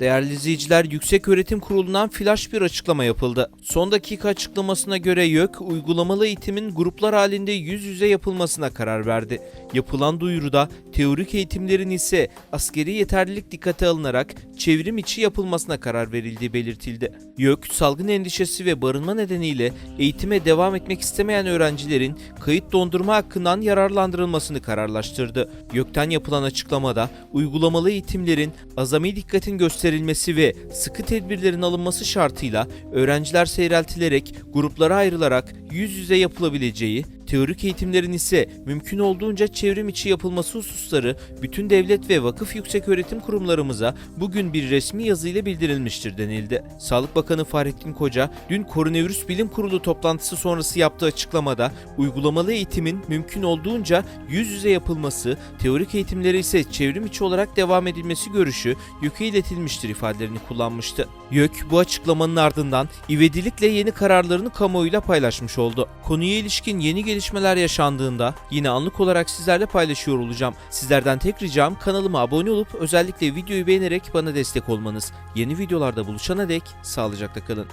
Değerli izleyiciler, Yükseköğretim Kurulu'ndan flash bir açıklama yapıldı. Son dakika açıklamasına göre YÖK, uygulamalı eğitimin gruplar halinde yüz yüze yapılmasına karar verdi. Yapılan duyuruda teorik eğitimlerin ise askeri yeterlilik dikkate alınarak çevrim içi yapılmasına karar verildiği belirtildi. YÖK, salgın endişesi ve barınma nedeniyle eğitime devam etmek istemeyen öğrencilerin kayıt dondurma hakkından yararlandırılmasını kararlaştırdı. YÖK'ten yapılan açıklamada uygulamalı eğitimlerin azami dikkatin gösterilmesi ve sıkı tedbirlerin alınması şartıyla öğrenciler seyreltilerek gruplara ayrılarak yüz yüze yapılabileceği, teorik eğitimlerin ise mümkün olduğunca çevrim içi yapılması hususları bütün devlet ve vakıf yükseköğretim kurumlarımıza bugün bir resmi yazıyla bildirilmiştir denildi. Sağlık Bakanı Fahrettin Koca dün Koronavirüs Bilim Kurulu toplantısı sonrası yaptığı açıklamada uygulamalı eğitimin mümkün olduğunca yüz yüze yapılması, teorik eğitimlere ise çevrim içi olarak devam edilmesi görüşü YÖK'e iletilmiştir ifadelerini kullanmıştı. YÖK bu açıklamanın ardından ivedilikle yeni kararlarını kamuoyuyla paylaşmış oldu. Konuya ilişkin yeni gelişmeler yaşandığında yine anlık olarak sizlerle paylaşıyor olacağım. Sizlerden tek ricam kanalıma abone olup özellikle videoyu beğenerek bana destek olmanız. Yeni videolarda buluşana dek sağlıcakla kalın.